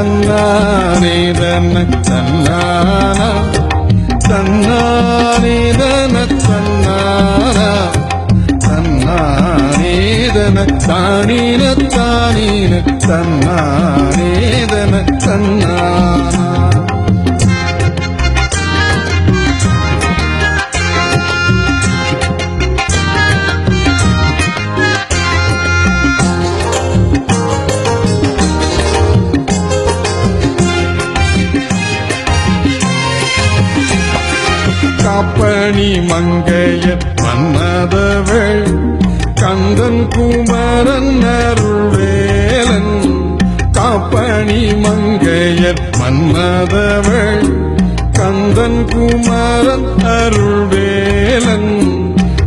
தன்னானே தன்ன தன்னானா. தன்னானே தன தன்னானா. தன்னானேதன தானீன தானீன. தன்னானேதன தன்னானா. காப்பணி மங்கைய மன்னதவள் கந்தன் குமரன் அருள்வேலன் காப்பணி மங்கையர் மன்னதவள் கந்தன் குமரன் அருள்வேலன்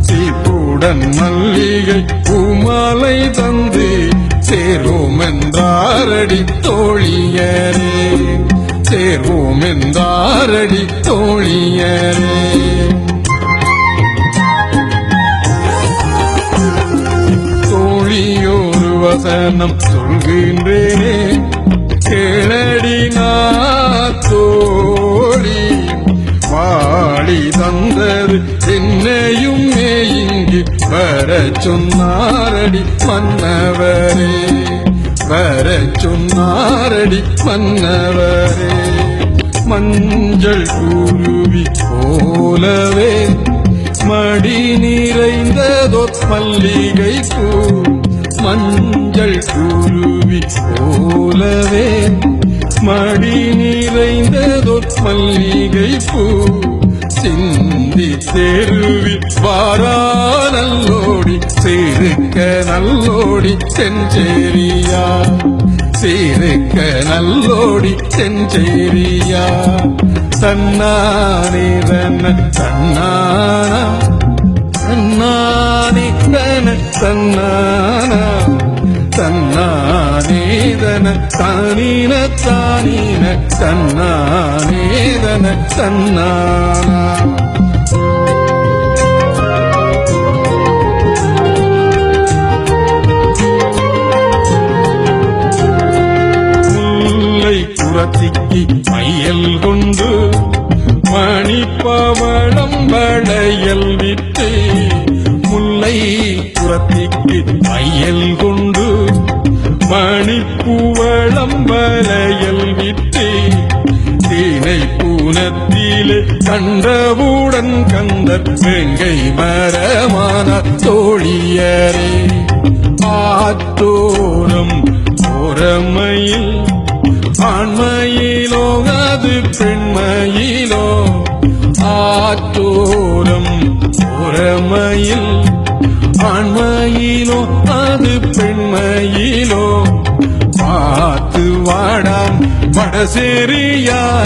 சீப்புடன் மல்லிகை பூமாலை தந்து சேரும் என்றாரடி தோழியரே சேர்வோம் என்றாரடி தோழியரே. வசனம் சொல்கின்றேனே. கேளடி நாத்தோழி வாழி தந்தது என்னையும் இங்கு வர சொன்னாரடி மன்னவரே. வர சொன்னாரடி மன்னவரே. மஞ்சள் குருவி போலவே மடி நிறைந்ததோ மல்லிகை பூ மஞ்சள் குருவி போலவே மடி நிறைந்ததோ மல்லிகை பூ சிந்தி தெருவி வாரா நல்லோடி சிறுக்க நல்லோடி செஞ்சேரியா. சிறுக்க நல்லோடி செஞ்சேரியா. தன்னானே தன்ன தன்னானா தன்னானே தன தன்னானா. தன்னானேதன தானின தானீன தன்னானேதன தன்னானா. முல்லை புறத்திக்கு மையல் கொண்டு மணிப்பவளம் வளையல் விட்டு முல்லை புறத்திக்கு மையல் கொண்டு மணிப்புவளம் வளையல் விட்டு தீனை பூனத்திலே கண்டவுடன் கந்த வெங்கை மரமான தோழியரே. ஆத்தோரம் ஓரமையில் ஆண்மையிலோ அது பெண்மையிலோ. ஆற்றோரம் உறமையில் ஆண்மையிலோ அது பெண்மையிலோ. பார்த்து வாடாம் வடசேரியா.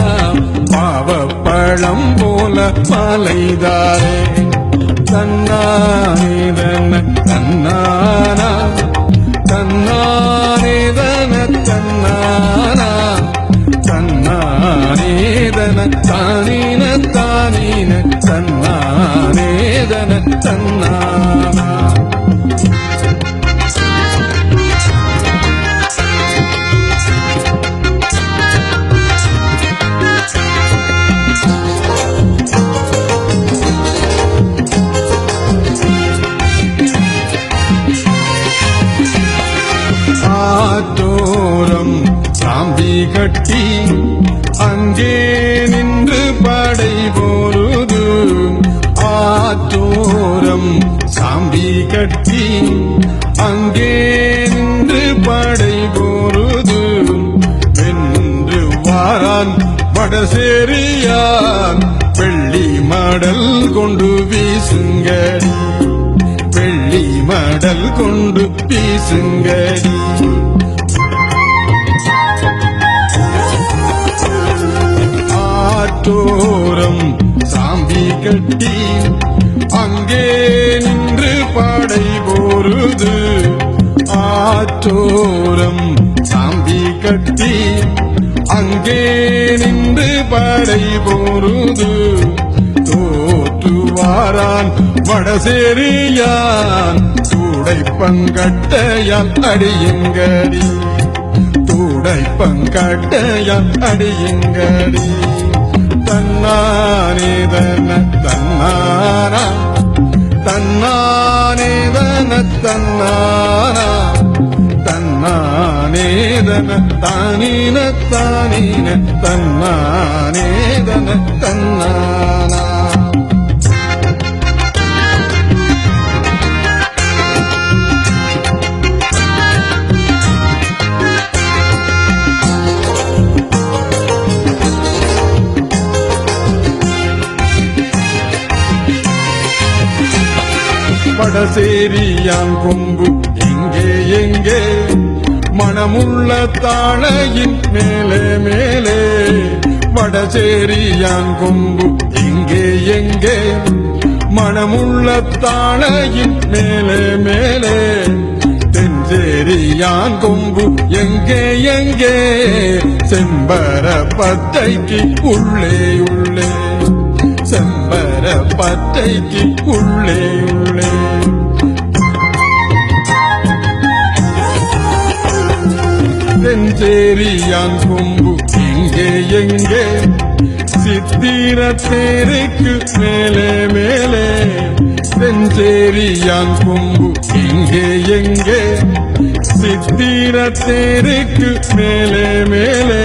பாவப்பழம் போல மலைதாரே. தன்னாரேதன தன்ன தன்னானா. தன்னானே தன்னானா. தன தானீன தானீன தன்னானே தன ஆற்றோரம் சாம்பி கட்டி அங்கே நின்று படை போருது வென்று வாரான் வடசேரியான். வெள்ளி மாடல் கொண்டு வீசுங்க. வெள்ளி மாடல் கொண்டு வீசுங்க. ஆற்றோரம் சாம்பி கட்டி அங்கே நின்று படை போருது ஆற்றோரம் சாந்தி கட்டி அங்கே நின்று படை போருது தோற்றுவாரான் வடசேரியான் சூடை அடியுங்கடி. தூடை பங்கட்டையால் அடியுங்கடி தன்னானேதன தன்னானா தன்னானேதன தன்னானா. தன்னானேதன தானின தானீன தன்னானேதன தன்னானா. படசேரியான் கொம்பு. எங்கே எங்கே? மனமுள்ள தாழையின் மேலே மேலே. வடசேரியான் கொம்பு. எங்கே எங்கே? மனமுள்ள தாழையின் மேலே மேலே. தென்சேரியான் கொம்பு. எங்கே எங்கே? செம்பர பத்தைக்கு உள்ளே உள்ளே. செம்பர உள்ளே உள்ளே. தென்சேரியான் கொம்பு எங்கே எங்கே? சித்திர தேருக்கு மேலே மேலே. தென்சேரியான் கொம்பு எங்கே எங்கே? சித்திர தேருக்கு மேலே மேலே.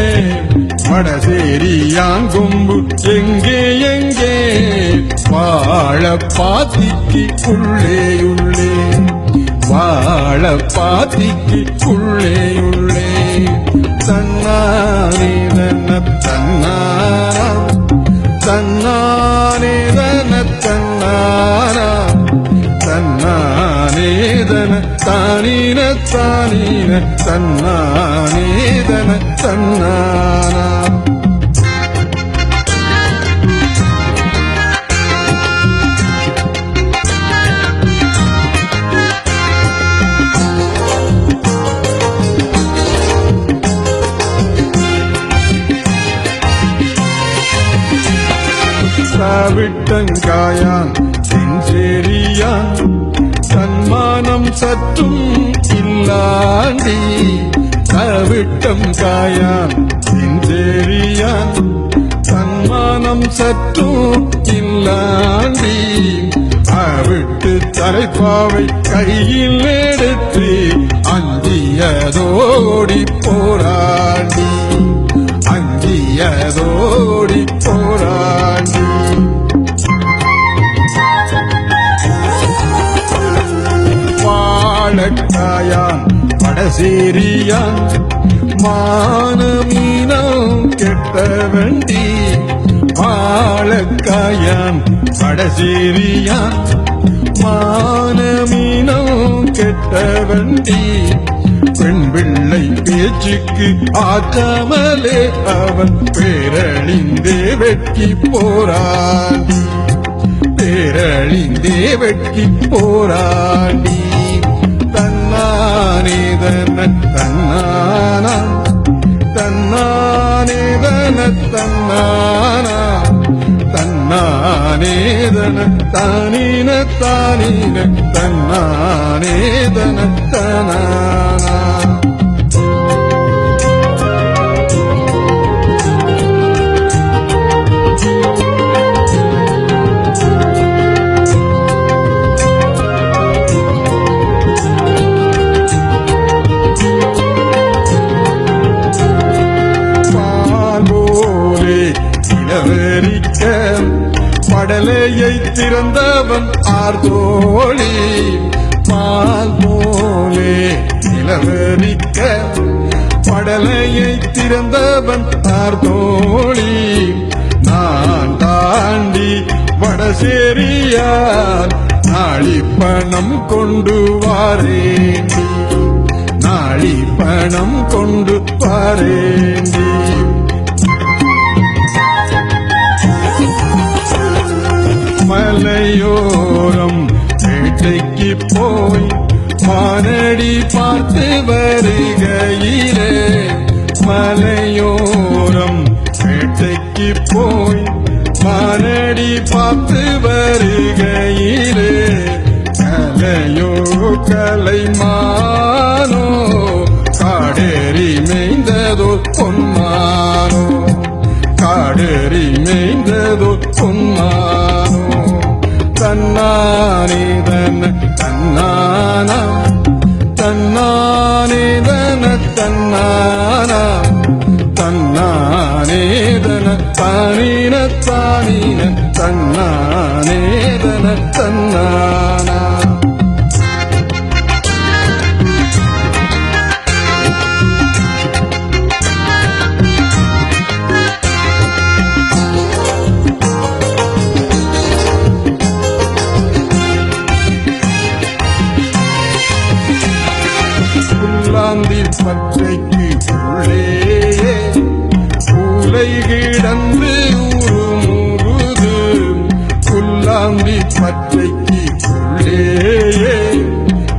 வடசேரியான் கொம்பு எங்கே எங்கே? வாழ பாத்திக்கு உள்ளே உள்ளே வாழ பாத்திக்கு உள்ளே உள்ளே தன்னானேதன தன்னானா தன்னானேதன தன்னானா தன்னானேதன தானீன தானின தானின தன்னானேதன தன்னானா. விட்டங்காயான் செஞ்சேரியான் சன்மானம் இல்லாண்டி தவிட்டம் காயான் செஞ்சேரியான் சன்மானம் சற்றும் இல்லாண்டி அவிட்டு தலைப்பாவை கையில் எடுத்து அஞ்சியதோடி போராடி அஞ்சியதோடி போராடி வாழக்காயான் படசேரியான் மானமீனம் கெட்ட வண்டி வாழக்காயான் படசேரியான் மானமீனம் கெட்ட வண்டி. பெண் பிள்ளை பேச்சுக்கு ஆற்றாமலே அவன் பேரழிந்தே வெட்டி போராடி. பேரழிந்தே வெட்டி போராடி. தன்னானேதன தன்னானா? தன்னானேதன தன்னானா? தன்னானேதன தானின தானின தன்னானேதன தனான? வடசேரியார் நாளி பணம் கொண்டு வாரேண்டி நாளி பணம் கொண்டு வாரேண்டி மலையோரம் வேட்டைக்கு போய் மானடி பார்த்து வருகையிலே. மலையோரம் வேட்டைக்கு போய் செய்கையிலே கலையோ கலைமானோ காடேறி மேய்ந்ததோ பொன்மானோ காடேறி மேய்ந்ததோ பொன்மானோ. தன்னானே தன தன்னானா தன்னானே தன தன்னானா. புல்லாந்தி பற்றைக்கு உள்ளே பூலை கிடந்து உருமுறுது புல்லாந்தி பற்றைக்கு உள்ளே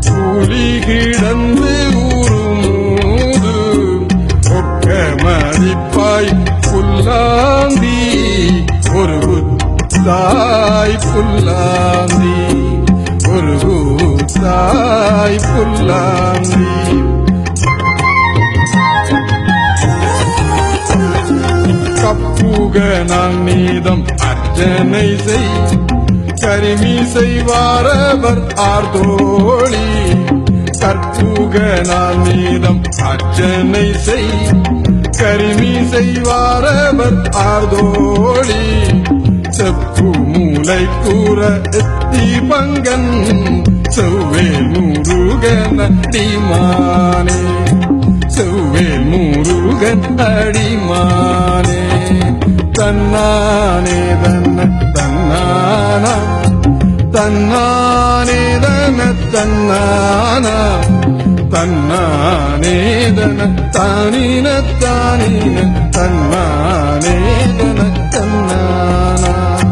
பூலி கிடந்து உருமுது ஒக்க மதிப்பாய் புல்லாந்தி ஒரு புத்தாய் புல்லாந்தி ஒரு புத்தாய் புல்லாந்தி. கப்புக நான் நீதம் அர்ச்சனை செய் கரிமி செய்வாரவர் ஆர்தோழி கற்பூக நான் நீதம் அர்ச்சனை செய் கரிமி செய்வாரவர் ஆர்தோழி செப்பு மூளை கூற எத்தி பங்கன் செவ்வே முருகன் அடிமானே. செவ்வே முருகன் அடிமானே. தன்னானே தன்ன தன்னானா? தன்னானே தன தன்னானா? தன்னானே தன தானின தானின தன்னானே தன தன்னானா?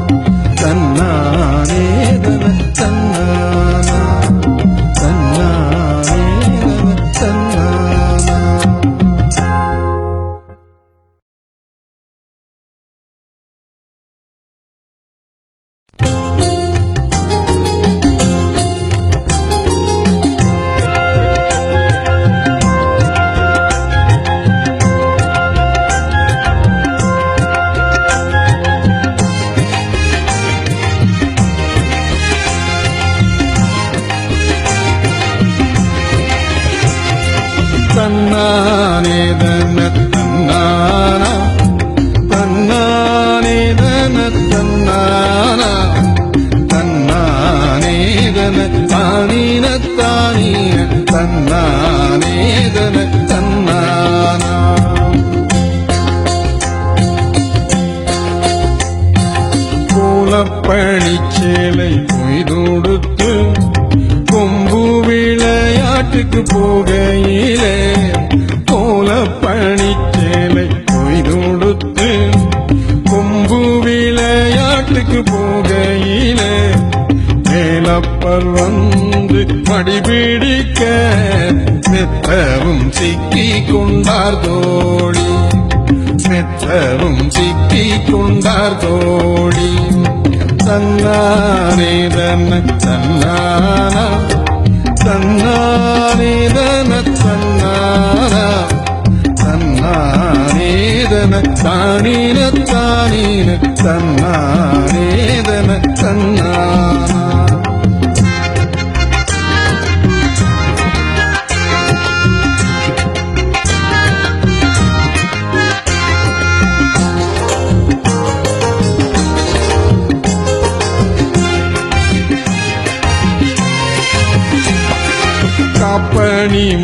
கப்பல் வந்து மடிபிடிக்க மெத்தவும் சிக்கி கொண்டார் தோழி. மெத்தவும் சிக்கி கொண்டார் தோழி. தன்னானே தன்ன தன்னானா தன்னானே தன தன்னானா தன்னானே தன தானின தானின. தன்னானே தன தன்னானா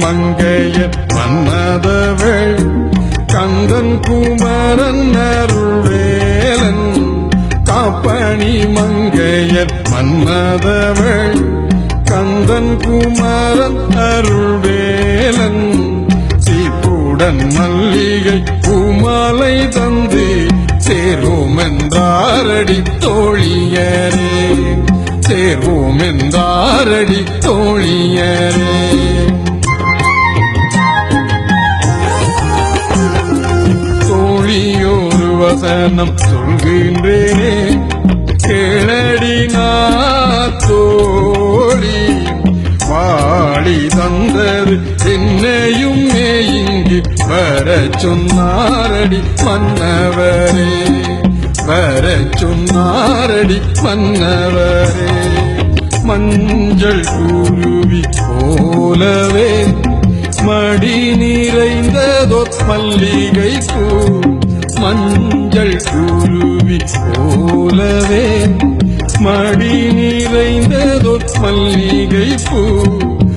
மங்கைய மன்னதவள் கந்தன் குமரன் அருள்வேலன். காப்பணி மங்கைய மன்னதவள் கந்தன் குமரன் அருள்வேலன். சீப்புடன் மல்லிகை பூமாலை தந்து சேரும் என்றாரடி தோழியரே. சேர்வோம் என்றாரடி தோழியரே. வசனம் சொல்கின்றேனே. கேளடி தோழி வாழி தந்தது என்னையும் இங்கு வர சொன்னாரடி மன்னவரே. வர சொன்னாரடி மன்னவரே. மஞ்சள் குருவி போலவே மடி நிறைந்ததோ மல்லிகை பூ மஞ்சள் குருவி போலவே மடி நிறைந்ததோ மல்லிகை பூ.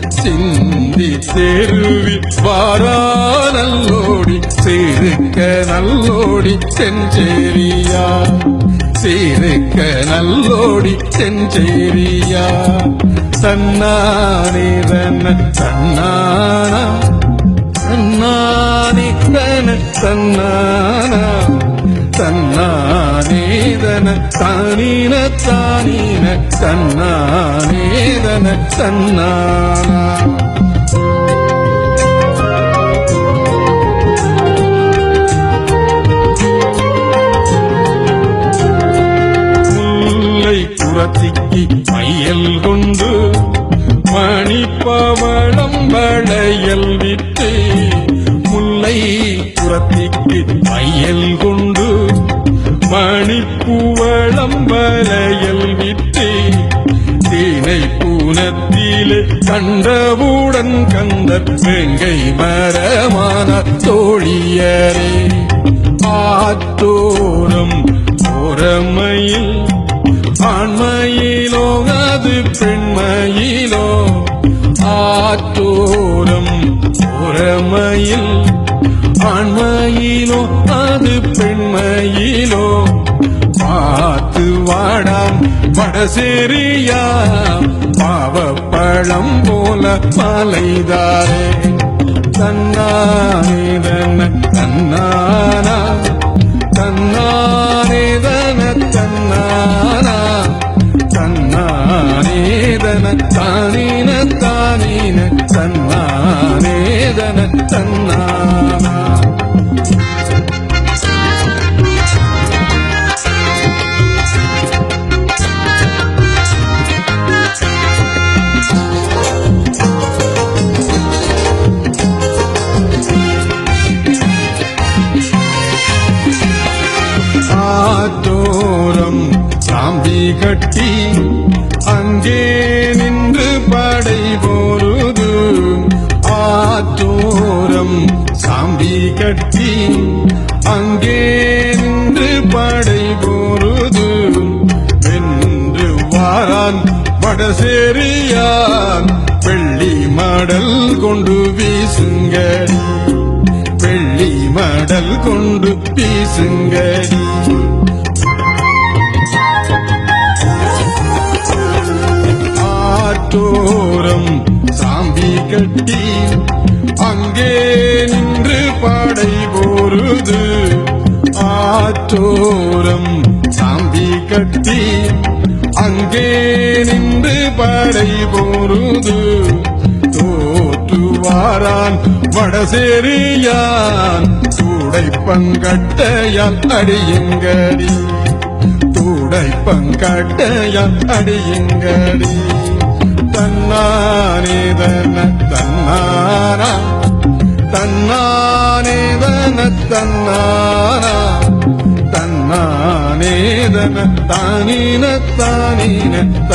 சிந்தி தெருவி வாரா நல்லோடி சிறுக்க நல்லோடி செஞ்சேரியா. சிறுக்க நல்லோடி செஞ்சேரியா. தன்னானே தன்ன தன்னானா தன்னானே தன தன்னானா தன்னானேதன தானீன தானீன தன்னானேதன தன்னானா. முல்லை புறத்திக்கு மையல் கொண்டு மணிப்பவளம் வளையல் விட்டு முல்லை புறத்திக்கு மையல் கொண்டு மணிப்புவளம் வளையல் விட்டு தீனை பூனத்திலே கண்டவுடன் கந்த வெங்கை மரமான தோழியரே. ஆத்தோரம் ஓரமையில் ஆண்மையிலோ அது பெண்மையிலோ. ஆத்தோரம் ஓரமையில் ஆண்மையிலோ அது பெண்மையிலோ. பார்த்து வாடாம் வடசேரியா. பாவப்பழம் போல மலைதாரே தன்னானே தன்னானா. தன்னா அங்கே நின்று படை போருது. ஆற்றோரம் சாம்பி கட்டி அங்கே நின்று படை போருது. வென்று வாரான் வடசேரியான் வெள்ளி மடல் கொண்டு வீசுங்கடி வெள்ளி மடல் கொண்டு வீசுங்கடி கட்டி அங்கே நின்று படை போருது. ஆற்றோரம் சாம்பி கட்டி அங்கே நின்று படை போருது. தோற்றுவாரான் வடசேரியான் சூடை பங்கட்டையால் அடியுங்கடி. தூடை பங்கட்டையால் அடியுங்கடி. தன்னானேதன தன்னானா. தன்னானே தன்னானா. தன்னானே தன தானீன